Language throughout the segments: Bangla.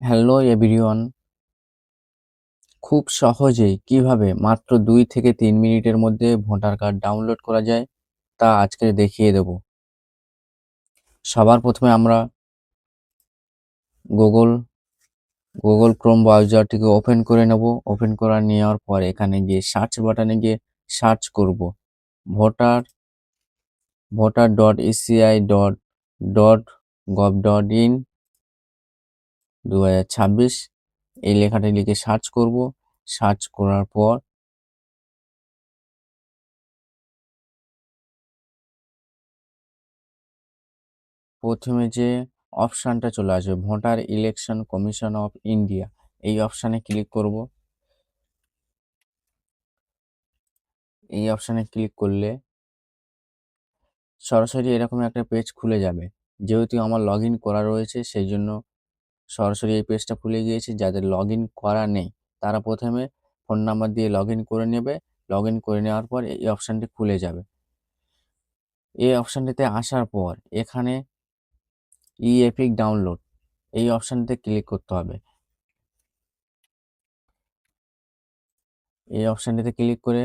Hello everyone. খুব সহজেই কীভাবে মাত্র দুই থেকে তিন মিনিটের মধ্যে ভোটার কার্ড ডাউনলোড করা যায় তা আজকে দেখিয়ে দেব। সবার প্রথমে আমরা গুগল গুগল ক্রোম ব্রাউজারটিকে ওপেন করে নেব। ওপেন করা নেওয়ার পর এখানে গিয়ে সার্চ বাটনে গিয়ে সার্চ করব। Voter voter dot ECI dot dot gov dot in. দু হাজার ছাব্বিশ এই লেখাটি লিখে সার্চ করব। সার্চ করার পর প্রথমে যে অপশানটা চলে আসবে, voter election commission of India, এই অপশানে ক্লিক করব। এই অপশানে ক্লিক করলে সরাসরি এরকম একটা পেজ খুলে যাবে। যেহেতু আমার লগ করা রয়েছে, সেই জন্য সরাসরি এই পেজটা খুলে গিয়েছে, যাদের লগ করা নেই, তারা প্রথমে ফোন নাম্বার দিয়ে লগ করে নেবে। লগ করে নেওয়ার পর এই অপশানটি খুলে যাবে। এই অপশানটিতে আসার পর এখানে ই ডাউনলোড এই অপশানটিতে ক্লিক করতে হবে। এই অপশানটিতে ক্লিক করে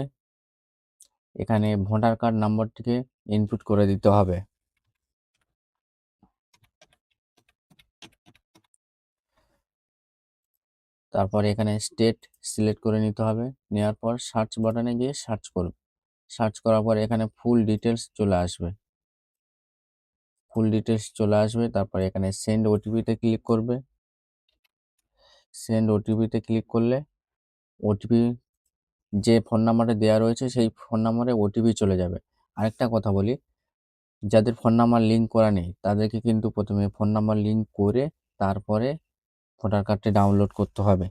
এখানে ভোটার কার্ড নাম্বারটিকে ইনপুট করে দিতে হবে। তারপর এখানে স্টেট সিলেক্ট করে নিতে হবে। নেওয়ার পর সার্চ বাটনে গিয়ে সার্চ করবে সার্চ করার পর এখানে ফুল ডিটেলস চলে আসবে। ফুল ডিটেলস চলে আসবে, তারপর এখানে সেন্ড ওটিপিতে ক্লিক করবে। সেন্ড ওটিপিতে ক্লিক করলে ওটিপি যে ফোন নাম্বারটা দেওয়া রয়েছে, সেই ফোন নাম্বারে ওটিপি চলে যাবে। আরেকটা কথা বলি, যাদের ফোন নাম্বার লিঙ্ক করা নেই, তাদেরকে কিন্তু প্রথমে ফোন নাম্বার লিঙ্ক করে তারপরে ভোটার কার্ডটি ডাউনলোড করতে হবে।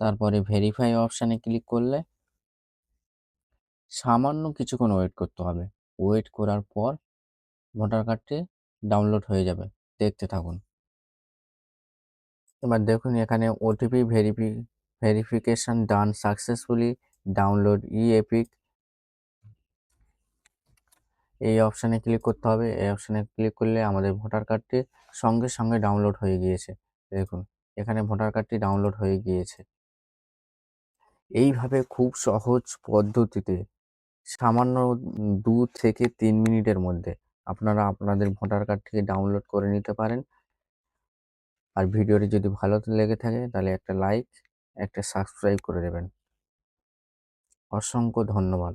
তারপরে ভেরিফাই অপশানে ক্লিক করলে সামান্য কিছুক্ষণ ওয়েট করতে হবে। ওয়েট করার পর ভোটার কার্ডটি ডাউনলোড হয়ে যাবে। দেখতে থাকুন। এবার দেখুন এখানে OTP verify verification done successfully download E EPIC এই অপশানে ক্লিক করতে হবে। এই অপশানে ক্লিক করলে আমাদের ভোটার কার্ডটি সঙ্গে সঙ্গে ডাউনলোড হয়ে গিয়েছে। দেখুন, এখানে ভোটার কার্ডটি ডাউনলোড হয়ে গিয়েছে। এইভাবে খুব সহজ পদ্ধতিতে সামান্য দু থেকে তিন মিনিটের মধ্যে আপনারা আপনাদের ভোটার কার্ডটিকে ডাউনলোড করে নিতে পারেন। আর ভিডিওটি যদি ভালো লেগে থাকে তাহলে একটা লাইক একটা সাবস্ক্রাইব করে দেবেন। অসংখ্য ধন্যবাদ।